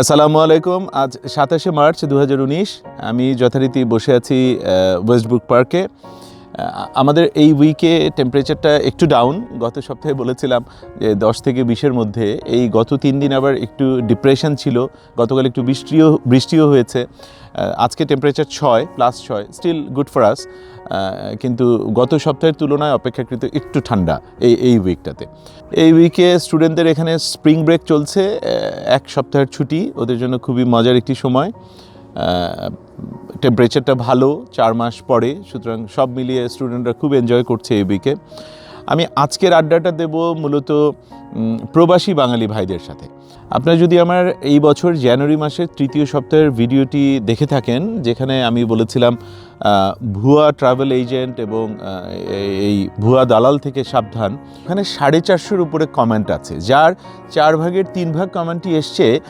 আসসালামু আলাইকুম। আজ সাতাশে মার্চ দু হাজার উনিশ। আমি যথারীতি বসে আছি ওয়েস্টবুক পার্কে। আমাদের এই উইকে টেম্পারেচারটা একটু ডাউন গত সপ্তাহে বলেছিলাম যে দশ থেকে বিশের মধ্যে এই গত তিন দিন আবার একটু ডিপ্রেশন ছিল। গতকাল একটু বৃষ্টিও বৃষ্টিও হয়েছে। আজকে টেম্পারেচার ছয় প্লাস ছয় স্টিল গুড ফর আস কিন্তু গত সপ্তাহের তুলনায় অপেক্ষাকৃত একটু ঠান্ডা এই এই উইকটাতে এই উইকে স্টুডেন্টদের এখানে স্প্রিং ব্রেক চলছে এক সপ্তাহের ছুটি। ওদের জন্য খুবই মজার একটি সময়। টেম্পারেচারটা ভালো, চার মাস পরে, সুতরাং সব মিলিয়ে স্টুডেন্টরা খুব এনজয় করছে এই উইকে আমি আজকের আড্ডাটা দেব মূলত প্রবাসী বাঙালি ভাইদের সাথে। আপনারা যদি আমার এই বছর জানুয়ারি মাসের তৃতীয় সপ্তাহের ভিডিওটি দেখে থাকেন, যেখানে আমি বলেছিলাম ভুয়া ট্রাভেল এজেন্ট এবং এই- ভুয়া দালাল থেকে সাবধান ওখানে সাড়ে চারশোর উপরে কমেন্ট আছে। যার চার ভাগের তিন ভাগ কমেন্টই এসছে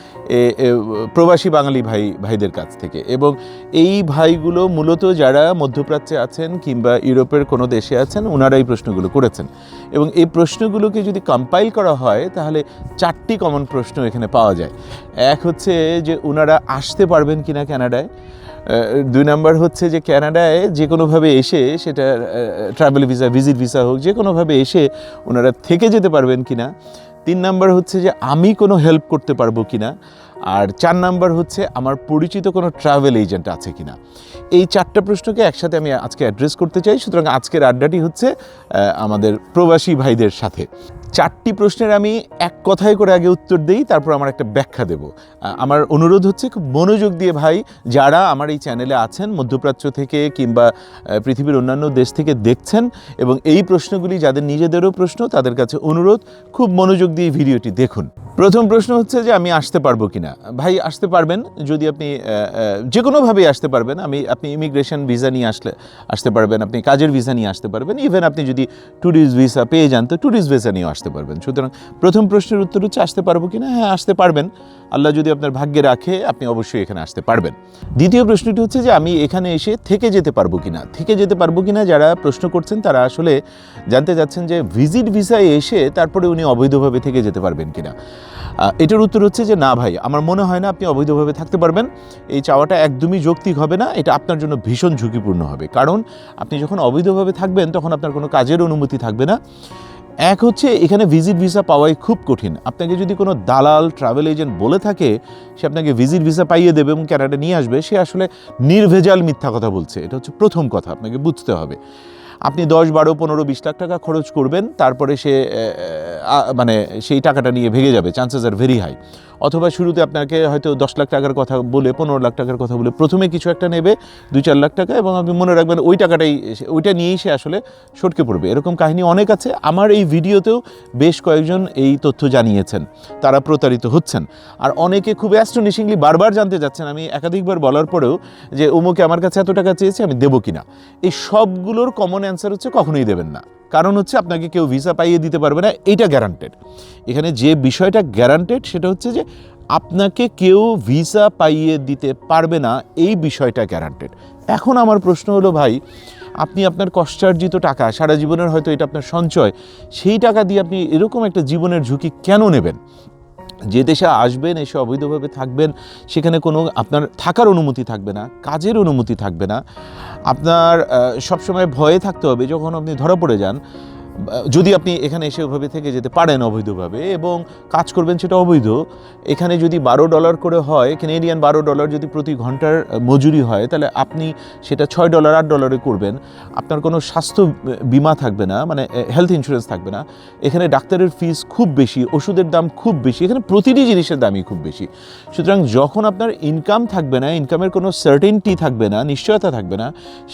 প্রবাসী বাঙালি ভাই, ভাইদের কাছ থেকে। এবং এই ভাইগুলো মূলত যারা মধ্যপ্রাচ্যে আছেন কিংবা ইউরোপের কোনো দেশে আছেন ওনারা এই প্রশ্নগুলো করেছেন। এবং এই প্রশ্নগুলোকে যদি কম্পাইল করা হয়, তাহলে চারটি কমন প্রশ্ন এখানে পাওয়া যায়। এক হচ্ছে যে ওনারা আসতে পারবেন কিনা কানাডায় আহ, দুই নাম্বার হচ্ছে যে ক্যানাডায় যে কোনোভাবে এসে সেটা ট্রাভেল ভিসা ভিজিট ভিসা হোক যে কোনোভাবে এসে ওনারা থেকে যেতে পারবেন কিনা। তিন নাম্বার হচ্ছে যে আমি কোনো হেল্প করতে পারব কিনা। আর চার নাম্বার হচ্ছে আমার পরিচিত কোনো ট্রাভেল এজেন্ট আছে কিনা। এই চারটা প্রশ্নকে একসাথে আমি আজকে অ্যাড্রেস করতে চাই। সুতরাং আজকের আড্ডাটি হচ্ছে আমাদের প্রবাসী ভাইদের সাথে। চারটি প্রশ্নের আমি এক কথায় করে আগে উত্তর দেই, তারপর আমার একটা ব্যাখ্যা দেব। আমার অনুরোধ হচ্ছে খুব মনোযোগ দিয়ে ভাই, যারা আমার এই চ্যানেলে আছেন, মধ্যপ্রাচ্য থেকে কিংবা পৃথিবীর অন্যান্য দেশ থেকে দেখছেন এবং এই প্রশ্নগুলি যাদের নিজেদেরও প্রশ্ন, তাদের কাছে অনুরোধ, খুব মনোযোগ দিয়ে ভিডিওটি দেখুন। প্রথম প্রশ্ন হচ্ছে যে, আমি আসতে পারব কিনা? ভাই, আসতে পারবেন, যদি আপনি যে কোনোভাবেই আসতে পারবেন, আমি, আপনি ইমিগ্রেশন ভিসা নিয়ে আসলে, আসতে পারবেন, আপনি কাজের ভিসা নিয়ে আসতে পারবেন ইভেন আপনি যদি ট্যুরিস্ট ভিসা পেয়ে যান, তো ট্যুরিস্ট ভিসা নিয়েও আসতে পারবেন। সুতরাং প্রথম প্রশ্নের উত্তর হচ্ছে আসতে পারব কিনা হ্যাঁ আসতে পারবেন। আল্লাহ যদি আপনার ভাগ্যে রাখে আপনি অবশ্যই এখানে আসতে পারবেন। দ্বিতীয় প্রশ্নটি হচ্ছে যে আমি এখানে এসে থেকে যেতে পারব কিনা থেকে যেতে পারব কিনা যারা প্রশ্ন করছেন তারা আসলে জানতে চাচ্ছেন যে ভিজিট ভিসায় এসে তারপরে উনি অবৈধভাবে থেকে যেতে পারবেন কিনা আহ, এটার উত্তর হচ্ছে যে না ভাই আমার মনে হয় না আপনি অবৈধভাবে থাকতে পারবেন। এই চাওয়াটা একদমই যৌক্তিক হবে না। এটা আপনার জন্য ভীষণ ঝুঁকিপূর্ণ হবে। কারণ আপনি যখন অবৈধভাবে থাকবেন তখন আপনার কোনো কাজের অনুমতি থাকবে না। এক হচ্ছে এখানে ভিজিট ভিসা পাওয়াই খুব কঠিন। আপনাকে যদি কোনো দালাল ট্রাভেল এজেন্ট বলে থাকে, সে আপনাকে ভিজিট ভিসা পাইয়ে দেবে এবং ক্যানাডা নিয়ে আসবে, সে আসলে নির্ভেজাল মিথ্যা কথা বলছে। এটা হচ্ছে প্রথম কথা, আপনাকে বুঝতে হবে। আপনি দশ বারো পনেরো বিশ লাখ টাকা খরচ করবেন, তারপরে সে মানে সেই টাকাটা নিয়ে ভেঙে যাবে চান্সেস আর ভেরি হাই অথবা শুরুতে আপনাকে হয়তো দশ লাখ টাকার কথা বলে, পনেরো লাখ টাকার কথা বলে, প্রথমে কিছু একটা নেবে, দুই চার লাখ টাকা, এবং আপনি মনে রাখবেন ওই টাকাটাই ওইটা নিয়েই সে আসলে সটকে পড়বে। এরকম কাহিনী অনেক আছে। আমার এই ভিডিওতেও বেশ কয়েকজন এই তথ্য জানিয়েছেন, তারা প্রতারিত হচ্ছেন। আর অনেকে খুব অ্যাস্টনিশিংলি বারবার জানতে যাচ্ছেন, আমি একাধিকবার বলার পরেও যে অমুকে আমার কাছে এত টাকা চেয়েছে, আমি দেবো কিনা? এই সবগুলোর কমন অ্যান্সার হচ্ছে কখনোই দেবেন না। কারণ হচ্ছে আপনাকে কেউ ভিসা পাইয়ে দিতে পারবে না, এইটা গ্যারান্টেড এখানে যে বিষয়টা গ্যারান্টেড সেটা হচ্ছে যে আপনাকে কেউ ভিসা পাইয়ে দিতে পারবে না, এই বিষয়টা গ্যারান্টেড এখন আমার প্রশ্ন হলো ভাই, আপনি আপনার কষ্টার্জিত টাকা, সারা জীবনের হয়তো এটা আপনার সঞ্চয়, সেই টাকা দিয়ে আপনি এরকম একটা জীবনের ঝুঁকি কেন নেবেন? যে দেশে আসবেন, এসে অবৈধভাবে থাকবেন, সেখানে কোনো আপনার থাকার অনুমতি থাকবে না, কাজের অনুমতি থাকবে না। আপনার সবসময় ভয়ে থাকতে হবে। যখন আপনি ধরা পড়ে যান যদি আপনি এখানে এসে ওভাবে থেকে যেতে পারেন অবৈধভাবে এবং কাজ করবেন সেটা অবৈধ, এখানে যদি বারো ডলার করে হয় কেনেডিয়ান বারো ডলার যদি প্রতি ঘণ্টার মজুরি হয়, তাহলে আপনি সেটা ছয় ডলার, আট ডলারে করবেন। আপনার কোনো স্বাস্থ্য বিমা থাকবে না মানে হেলথ ইন্স্যুরেন্স থাকবে না। এখানে ডাক্তারের ফিস খুব বেশি, ওষুধের দাম খুব বেশি, এখানে প্রতিটি জিনিসের দামই খুব বেশি। সুতরাং যখন আপনার ইনকাম থাকবে না ইনকামের কোনো সার্টেনটি থাকবে না, নিশ্চয়তা থাকবে না,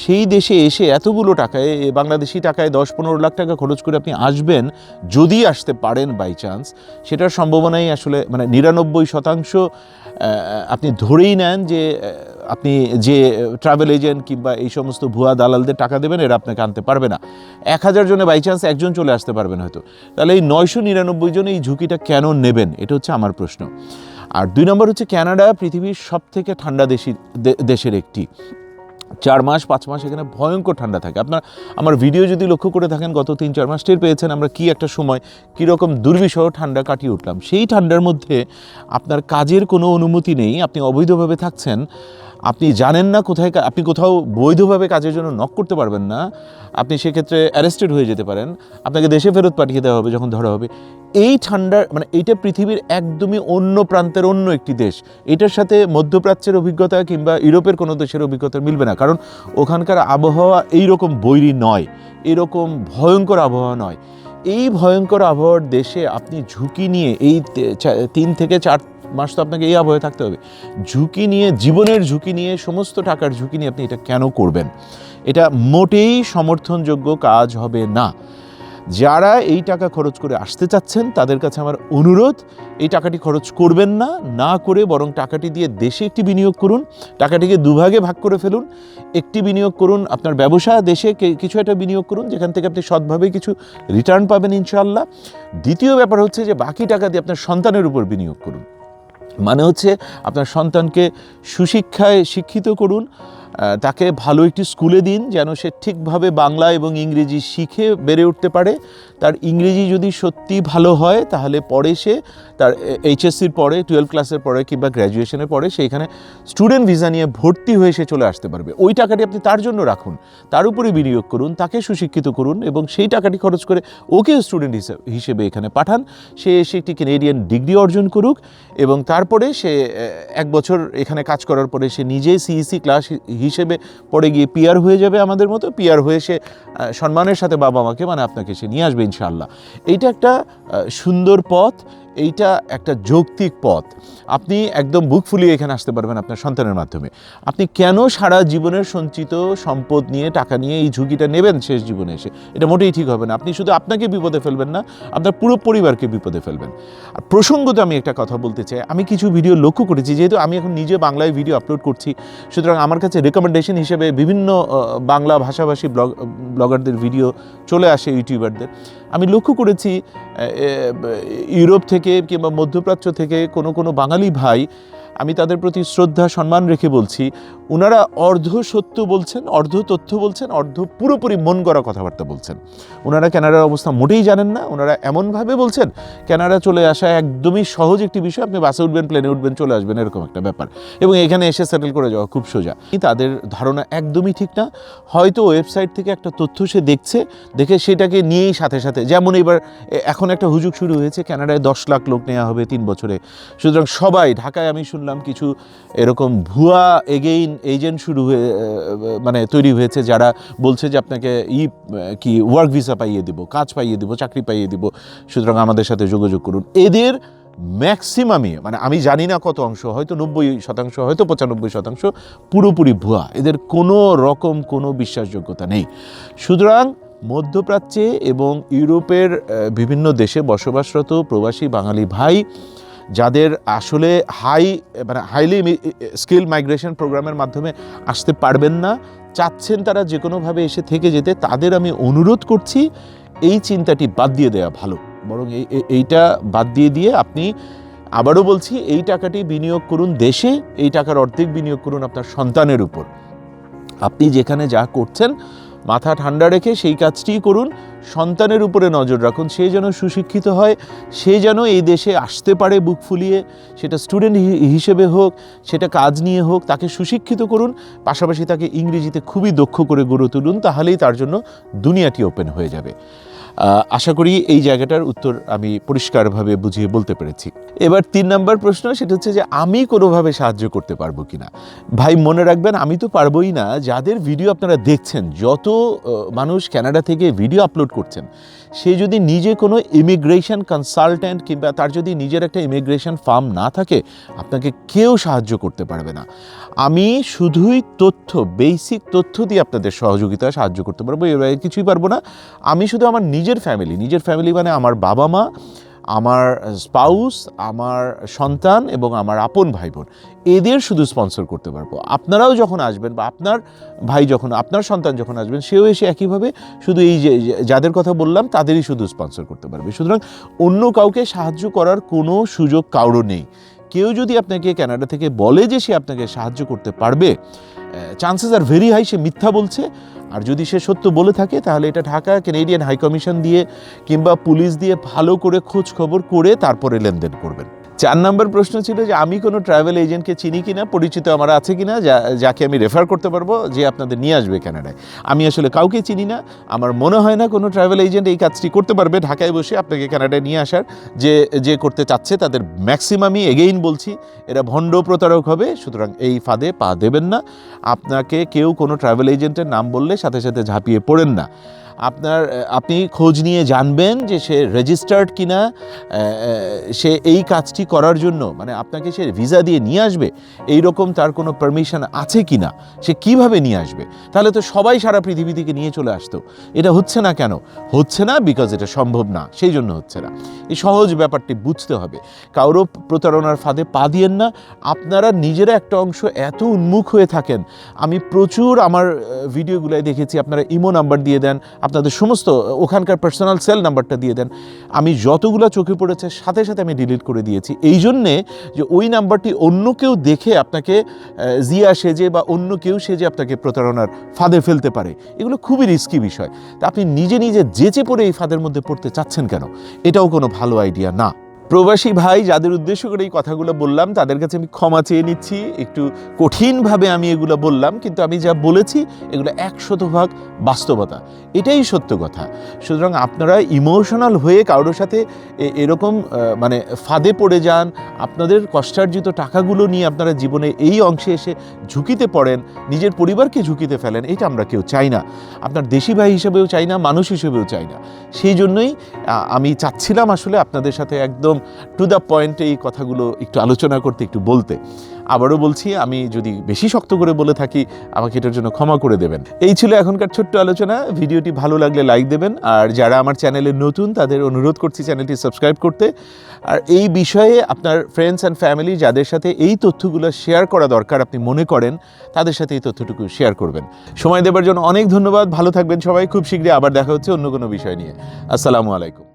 সেই দেশে এসে এতগুলো টাকায় বাংলাদেশি টাকায় দশ পনেরো লাখ টাকা খরচ করে আপনি আসবেন, যদি আসতে পারেন বাই চান্স সেটার সম্ভাবনাই আসলে মানে নিরানব্বই শতাংশ আপনি ধরেই নেন যে আপনি যে ট্রাভেল এজেন্ট কিংবা এই সমস্ত ভুয়া দালালদের টাকা দেবেন, এরা আপনাকে আনতে পারবে না। এক হাজার জনে বাই চান্স একজন চলে আসতে পারবেন হয়তো। তাহলে এই নয়শো নিরানব্বই জন এই ঝুঁকিটা কেন নেবেন? এটা হচ্ছে আমার প্রশ্ন। আর দুই নম্বর হচ্ছে কানাডা পৃথিবীর সব থেকে ঠান্ডা দেশি দেশের একটি। চার মাস, পাঁচ মাস এখানে ভয়ঙ্কর ঠান্ডা থাকে। আপনার, আমার ভিডিও যদি লক্ষ্য করে থাকেন, গত তিন, চার মাস টের পেয়েছেন আমরা কি একটা সময় কীরকম দুর্বিষহ ঠান্ডা কাটিয়ে উঠলাম। সেই ঠান্ডার মধ্যে আপনার কাজের কোনো অনুমতি নেই, আপনি অবৈধভাবে থাকছেন। আপনি জানেন না কোথায় আপনি কোথাও বৈধভাবে কাজের জন্য নক করতে পারবেন না, আপনি সেক্ষেত্রে অ্যারেস্টেড হয়ে যেতে পারেন। আপনাকে দেশে ফেরত পাঠিয়ে দেওয়া হবে যখন ধরা হবে। এই ঠান্ডার মানে এইটা পৃথিবীর একদমই অন্য প্রান্তের অন্য একটি দেশ। এটার সাথে মধ্যপ্রাচ্যের অভিজ্ঞতা কিংবা ইউরোপের কোনো দেশের অভিজ্ঞতা মিলবে না। কারণ ওখানকার আবহাওয়া এই রকম বৈরী নয়। এরকম ভয়ঙ্কর আবহাওয়া নয়। এই ভয়ঙ্কর আবহাওয়ার দেশে আপনি ঝুঁকি নিয়ে এই তিন থেকে চার মাস তো আপনাকে এই আবহাওয়ায় থাকতে হবে। ঝুঁকি নিয়ে, জীবনের ঝুঁকি নিয়ে, সমস্ত টাকার ঝুঁকি নিয়ে আপনি এটা কেন করবেন? এটা মোটেই সমর্থনযোগ্য কাজ হবে না। যারা এই টাকা খরচ করে আসতে চাচ্ছেন, তাদের কাছে আমার অনুরোধ, এই টাকাটি খরচ করবেন না না করে বরং টাকাটি দিয়ে দেশে একটি বিনিয়োগ করুন, টাকাটিকে দুভাগে ভাগ করে ফেলুন, একটি বিনিয়োগ করুন আপনার ব্যবসা, দেশে কিছু একটা বিনিয়োগ করুন, যেখান থেকে আপনি সৎভাবে কিছু রিটার্ন পাবেন ইনশাআল্লাহ। দ্বিতীয় ব্যাপার হচ্ছে যে বাকি টাকা দিয়ে আপনার সন্তানের উপর বিনিয়োগ করুন। মানে হচ্ছে আপনার সন্তানকে সুশিক্ষায় শিক্ষিত করুন তাকে ভালো একটি স্কুলে দিন যেন সে ঠিকভাবে বাংলা এবং ইংরেজি শিখে বেড়ে উঠতে পারে। তার ইংরেজি যদি সত্যি ভালো হয়, তাহলে পরে সে তার এইচএসসির পরে টুয়েলভ ক্লাসের পরে কিংবা গ্র্যাজুয়েশনের পরে সেইখানে স্টুডেন্ট ভিসা নিয়ে ভর্তি হয়ে সে চলে আসতে পারবে। ওই টাকাটি আপনি তার জন্য রাখুন। তার উপরে বিনিয়োগ করুন, তাকে সুশিক্ষিত করুন এবং সেই টাকাটি খরচ করে ওকে স্টুডেন্ট হিসেবে এখানে পাঠান। সে এসে একটি কেনেডিয়ান ডিগ্রি অর্জন করুক এবং তারপরে সে এক বছর এখানে কাজ করার পরে সে নিজে সিইসি ক্লাস হিসেবে পড়ে গিয়ে পিয়ার হয়ে যাবে আমাদের মতো, পিয়ার হয়ে সে সম্মানের সাথে বাবা মাকে মানে আপনাকে সে নিয়ে আসবে ইনশাল্লাহ এইটা একটা সুন্দর পথ এইটা একটা যৌক্তিক পথ। আপনি একদম বুক ফুলিয়ে এখানে আসতে পারবেন আপনার সন্তানের মাধ্যমে। আপনি কেন সারা জীবনের সঞ্চিত সম্পদ নিয়ে, টাকা নিয়ে এই ঝুঁকিটা নেবেন শেষ জীবনে এসে? এটা মোটেই ঠিক হবে না। আপনি শুধু আপনাকে বিপদে ফেলবেন না, আপনার পুরো পরিবারকে বিপদে ফেলবেন। আর প্রসঙ্গত আমি একটা কথা বলতে চাই। আমি কিছু ভিডিও লক্ষ্য করেছি, যেহেতু আমি এখন নিজে বাংলায় ভিডিও আপলোড করছি, সুতরাং আমার কাছে রেকমেন্ডেশন হিসেবে বিভিন্ন বাংলা ভাষাভাষী ব্লগ, ব্লগারদের ভিডিও চলে আসে, ইউটিউবারদের। আমি লক্ষ্য করেছি ইউরোপ থেকে কিংবা মধ্যপ্রাচ্য থেকে কোনো কোনো বাঙালি ভাই, আমি তাদের প্রতি শ্রদ্ধা, সম্মান রেখে বলছি ওনারা অর্ধ সত্য বলছেন, অর্ধ তথ্য বলছেন, অর্ধ পুরোপুরি মন গড়া কথাবার্তা বলছেন। ওনারা ক্যানাডার অবস্থা মোটেই জানেন না ওনারা এমনভাবে বলছেন ক্যানাডা চলে আসা একদমই সহজ একটি বিষয়, আপনি বাসে উঠবেন প্লেনে উঠবেন, চলে আসবেন, এরকম একটা ব্যাপার। এবং এখানে এসে সেটেল করে যাওয়া খুব সোজা। তাদের ধারণা একদমই ঠিক না, হয়তো ওয়েবসাইট থেকে একটা তথ্য সে দেখছে, দেখে সেটাকে নিয়েই সাথে সাথে যেমন এবার এখন একটা হুজুগ শুরু হয়েছে, কানাডায় দশ লাখ লোক নেওয়া হবে তিন বছরে। সুতরাং সবাই, ঢাকায় আমি শুনলাম কিছু এরকম ভুয়া এগেইন এজেন্ট শুরু হয়ে মানে তৈরি হয়েছে যারা বলছে যে আপনাকে ই কি ওয়ার্ক ভিসা পাইয়ে দিব, কাজ পাইয়ে দিব, চাকরি পাইয়ে দিব। সুতরাং আমাদের সাথে যোগাযোগ করুন। এদের ম্যাক্সিমামই মানে আমি জানি না কত অংশ, হয়তো নব্বই শতাংশ, হয়তো পঁচানব্বই শতাংশ পুরোপুরি ভুয়া। এদের কোনো রকম কোনো বিশ্বাসযোগ্যতা নেই। সুতরাং মধ্যপ্রাচ্যে এবং ইউরোপের বিভিন্ন দেশে বসবাসরত প্রবাসী বাঙালি ভাই, যাদের আসলে হাই মানে হাইলি স্কিল মাইগ্রেশন প্রোগ্রামের মাধ্যমে আসতে পারবেন না, চাচ্ছেন তারা যে কোনোভাবে এসে থেকে যেতে, তাদের আমি অনুরোধ করছি, এই চিন্তাটি বাদ দিয়ে দেওয়া ভালো। বরং এই এই- এইটা বাদ দিয়ে দিয়ে আপনি আবারও বলছি, এই টাকাটি বিনিয়োগ করুন দেশে, এই টাকার অর্ধেক বিনিয়োগ করুন আপনার সন্তানের উপর। আপনি যেখানে যা করছেন মাথা ঠান্ডা রেখে সেই কাজটিই করুন। সন্তানের উপরে নজর রাখুন, সে যেন সুশিক্ষিত হয়, সে যেন এই দেশে আসতে পারে বুক ফুলিয়ে। সেটা স্টুডেন্ট হিসেবে হোক, সেটা কাজ নিয়ে হোক, তাকে সুশিক্ষিত করুন, পাশাপাশি তাকে ইংরেজিতে খুবই দক্ষ করে গড়ে তুলুন, তাহলেই তার জন্য দুনিয়াটি ওপেন হয়ে যাবে। আশা করি এই জায়গাটার উত্তর আমি পরিষ্কারভাবে বুঝিয়ে বলতে পেরেছি। এবার তিন নম্বর প্রশ্ন, সেটা হচ্ছে যে আমি কোনোভাবে সাহায্য করতে পারব কিনা? ভাই, মনে রাখবেন, আমি তো পারবোই না। যাদের ভিডিও আপনারা দেখছেন, যত মানুষ কানাডা থেকে ভিডিও আপলোড করছেন, সে যদি নিজে কোনো ইমিগ্রেশন কনসালট্যান্ট কিংবা তার যদি নিজের একটা ইমিগ্রেশন ফার্ম না থাকে, আপনাকে কেউ সাহায্য করতে পারবে না। আমি শুধুই তথ্য, বেসিক তথ্য দিয়ে আপনাদের সহযোগিতা সাহায্য করতে পারব, এর বাইরে কিছুই পারব না। আমি শুধু আমার নিজের ফ্যামিলি নিজের ফ্যামিলি মানে আমার বাবা মা, আমার স্পাউস আমার সন্তান এবং আমার আপন ভাই বোন এদের শুধু স্পন্সর করতে পারব। আপনারাও যখন আসবেন বা আপনার ভাই যখন, আপনার সন্তান যখন আসবেন, সেও এসে একইভাবে শুধু এই যে যাদের কথা বললাম, তাদেরই শুধু স্পন্সর করতে পারবে। সুতরাং অন্য কাউকে সাহায্য করার কোনো সুযোগ কারও নেই। কেউ যদি আপনাকে কানাডা থেকে বলে যে সে আপনাকে সাহায্য করতে পারবে চান্সেস আর ভেরি হাই সে মিথ্যা বলছে। আর যদি সে সত্য বলে থাকে, তাহলে এটা ঢাকা কেনেডিয়ান হাইকমিশন দিয়ে কিংবা পুলিশ দিয়ে ভালো করে খোঁজ খবর করে তারপরে লেনদেন করবেন। চার নম্বর প্রশ্ন ছিল যে আমি কোনো ট্রাভেল এজেন্টকে চিনি কিনা, পরিচিত আমার আছে কিনা, যা, যাকে আমি রেফার করতে পারব, যে আপনাদের নিয়ে আসবে কানাডায় আমি আসলে কাউকে চিনি না, আমার মনে হয় না কোনো ট্রাভেল এজেন্ট এই কাজটি করতে পারবে ঢাকায় বসে আপনাকে কানাডায় নিয়ে আসার, যে যে করতে চাচ্ছে তাদের ম্যাক্সিমামই এগেইন বলছি, এরা ভণ্ড প্রতারক হবে, সুতরাং এই ফাঁদে পা দেবেন না। আপনাকে কেউ কোনো ট্রাভেল এজেন্টের নাম বললে সাথে সাথে ঝাঁপিয়ে পড়েন না। আপনার আপনি খোঁজ নিয়ে জানবেন যে সে রেজিস্টার্ড কিনা সে এই কাজটি করার জন্য মানে আপনাকে সে ভিসা দিয়ে নিয়ে আসবে এই রকম তার কোনো পারমিশন আছে কিনা, সে কীভাবে নিয়ে আসবে? তাহলে তো সবাই সারা পৃথিবী থেকে নিয়ে চলে আসতো। এটা হচ্ছে না কেন? হচ্ছে না বিকজ এটা সম্ভব না, সেই জন্য হচ্ছে না। এই সহজ ব্যাপারটি বুঝতে হবে। কারও প্রতারণার ফাঁদে পা দিয়েন না। আপনারা নিজেরা একটা অংশ এত উন্মুখ হয়ে থাকেন। আমি প্রচুর আমার ভিডিওগুলোয় দেখেছি। আপনারা ইমো নাম্বার দিয়ে দেন। আপনাদের সমস্ত ওখানকার পার্সোনাল সেল নাম্বারটা দিয়ে দেন। আমি যতগুলো চোখে পড়েছে, সাথে সাথে আমি ডিলিট করে দিয়েছি। এই জন্যে যে ওই নাম্বারটি অন্য কেউ দেখে আপনাকে জিয়া সেজে বা অন্য কেউ সেজে আপনাকে প্রতারণার ফাঁদে ফেলতে পারে। এগুলো খুবই রিস্কি বিষয়। তা আপনি নিজে নিজে যেচে পড়ে এই ফাঁদের মধ্যে পড়তে চাচ্ছেন কেন? এটাও কোনো ভালো আইডিয়া না। প্রবাসী ভাই যাদের উদ্দেশ্য করে এই কথাগুলো বললাম, তাদের কাছে আমি ক্ষমা চেয়ে নিচ্ছি। একটু কঠিনভাবে আমি এগুলো বললাম, কিন্তু আমি যা বলেছি, এগুলো এক শতভাগ বাস্তবতা। এটাই সত্য কথা। সুতরাং আপনারা ইমোশনাল হয়ে কারোর সাথে এরকম মানে ফাঁদে পড়ে যান, আপনাদের কষ্টার্জিত টাকাগুলো নিয়ে আপনারা জীবনে এই অংশে এসে ঝুঁকিতে পড়েন, নিজের পরিবারকে ঝুঁকিতে ফেলেন, এটা আমরা কেউ চাই না। আপনার দেশি ভাই হিসেবেও চাই না, মানুষ হিসেবেও চাই না। সেই জন্যই আমি চাচ্ছিলাম আসলে আপনাদের সাথে একদম টু দ্য পয়েন্টে এই কথাগুলো একটু আলোচনা করতে, একটু বলতে। আবারও বলছি, আমি যদি বেশি শক্ত করে বলে থাকি, আমাকে এটার জন্য ক্ষমা করে দেবেন। এই ছিল এখনকার ছোট্ট আলোচনা। ভিডিওটি ভালো লাগলে লাইক দেবেন। আর যারা আমার চ্যানেলে নতুন, তাদের অনুরোধ করছি চ্যানেলটি সাবস্ক্রাইব করতে। আর এই বিষয়ে আপনার ফ্রেন্ডস অ্যান্ড ফ্যামিলি যাদের সাথে এই তথ্যগুলো শেয়ার করা দরকার আপনি মনে করেন, তাদের সাথে এই তথ্যটুকু শেয়ার করবেন। সময় দেবার জন্য অনেক ধন্যবাদ। ভালো থাকবেন সবাই। খুব শীঘ্রই আবার দেখা হচ্ছে অন্য কোনো বিষয় নিয়ে। আসসালামু আলাইকুম।